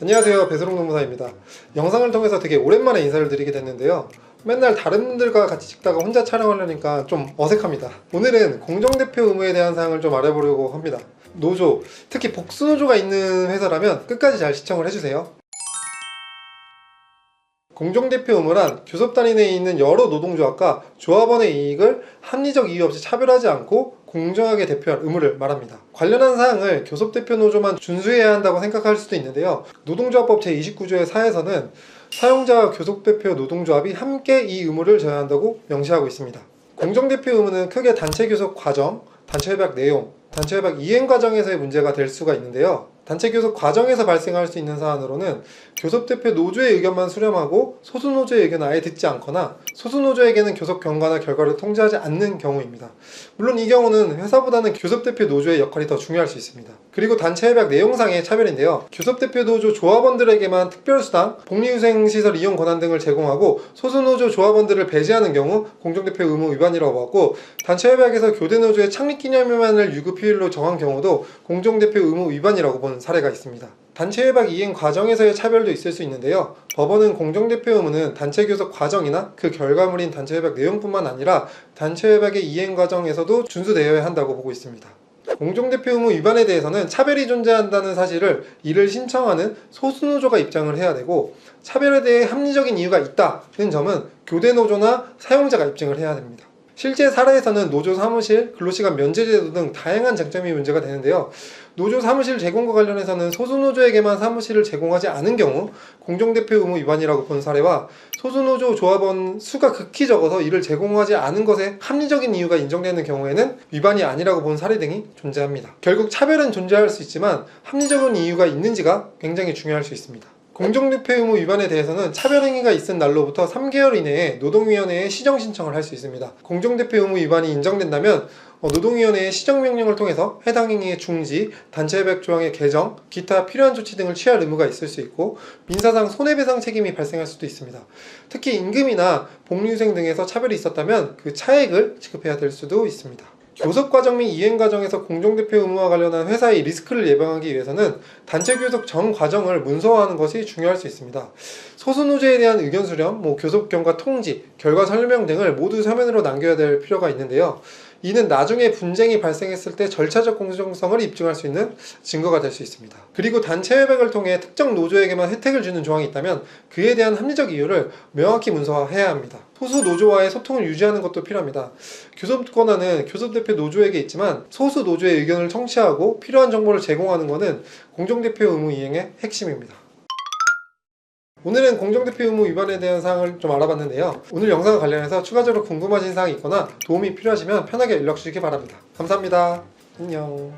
안녕하세요. 배수롱 농무사입니다. 영상을 통해서 되게 오랜만에 인사를 드리게 됐는데요. 맨날 다른 분들과 같이 찍다가 혼자 촬영하려니까 좀 어색합니다. 오늘은 공정대표 의무에 대한 사항을 좀 알아보려고 합니다. 노조, 특히 복수노조가 있는 회사라면 끝까지 잘 시청을 해주세요. 공정대표 의무란 교섭단위 내에 있는 여러 노동조합과 조합원의 이익을 합리적 이유 없이 차별하지 않고 공정하게 대표할 의무를 말합니다. 관련한 사항을 교섭대표 노조만 준수해야 한다고 생각할 수도 있는데요. 노동조합법 제29조의 4에서는 사용자와 교섭대표 노동조합이 함께 이 의무를 져야 한다고 명시하고 있습니다. 공정대표 의무는 크게 단체 교섭 과정, 단체 협약 내용, 단체 협약 이행 과정에서의 문제가 될 수가 있는데요. 단체 교섭 과정에서 발생할 수 있는 사안으로는 교섭 대표 노조의 의견만 수렴하고 소수 노조의 의견을 아예 듣지 않거나 소수 노조에게는 교섭 경과나 결과를 통지하지 않는 경우입니다. 물론 이 경우는 회사보다는 교섭 대표 노조의 역할이 더 중요할 수 있습니다. 그리고 단체 협약 내용상의 차별인데요. 교섭 대표 노조 조합원들에게만 특별 수당, 복리후생 시설 이용 권한 등을 제공하고 소수 노조 조합원들을 배제하는 경우 공정 대표 의무 위반이라고 봤고 단체 협약에서 교대 노조의 창립 기념일만을 유급 휴일로 정한 경우도 공정 대표 의무 위반이라고 본 사례가 있습니다. 단체 협약 이행 과정에서의 차별도 있을 수 있는데요. 법원은 공정대표 의무는 단체 교섭 과정이나 그 결과물인 단체 협약 내용뿐만 아니라 단체 협약의 이행 과정에서도 준수되어야 한다고 보고 있습니다. 공정대표 의무 위반에 대해서는 차별이 존재한다는 사실을 이를 신청하는 소수노조가 입장을 해야 되고 차별에 대해 합리적인 이유가 있다는 점은 교대 노조나 사용자가 입증을 해야 됩니다. 실제 사례에서는 노조 사무실, 근로시간 면제제도 등 다양한 장점이 문제가 되는데요. 노조 사무실 제공과 관련해서는 소수노조에게만 사무실을 제공하지 않은 경우 공정대표 의무 위반이라고 본 사례와 소수노조 조합원 수가 극히 적어서 이를 제공하지 않은 것에 합리적인 이유가 인정되는 경우에는 위반이 아니라고 본 사례 등이 존재합니다. 결국 차별은 존재할 수 있지만 합리적인 이유가 있는지가 굉장히 중요할 수 있습니다. 공정대표 의무 위반에 대해서는 차별행위가 있은 날로부터 3개월 이내에 노동위원회에 시정 신청을 할 수 있습니다. 공정대표 의무 위반이 인정된다면 어, 노동위원회의 시정명령을 통해서 해당 행위의 중지, 단체협약 조항의 개정, 기타 필요한 조치 등을 취할 의무가 있을 수 있고 민사상 손해배상 책임이 발생할 수도 있습니다. 특히 임금이나 복리후생 등에서 차별이 있었다면 그 차액을 지급해야 될 수도 있습니다. 교섭 과정 및 이행 과정에서 공정대표 의무와 관련한 회사의 리스크를 예방하기 위해서는 단체 교섭 전 과정을 문서화하는 것이 중요할 수 있습니다. 소수 노조에 대한 의견 수렴, 뭐 교섭 경과 통지, 결과 설명 등을 모두 서면으로 남겨야 될 필요가 있는데요. 이는 나중에 분쟁이 발생했을 때 절차적 공정성을 입증할 수 있는 증거가 될 수 있습니다. 그리고 단체 협약을 통해 특정 노조에게만 혜택을 주는 조항이 있다면 그에 대한 합리적 이유를 명확히 문서화해야 합니다. 소수 노조와의 소통을 유지하는 것도 필요합니다. 교섭 권한은 교섭 대표 노조에게 있지만 소수 노조의 의견을 청취하고 필요한 정보를 제공하는 것은 공정대표 의무 이행의 핵심입니다. 오늘은 공정대표 의무 위반에 대한 사항을 좀 알아봤는데요. 오늘 영상 관련해서 추가적으로 궁금하신 사항이 있거나 도움이 필요하시면 편하게 연락 주시기 바랍니다. 감사합니다. 안녕.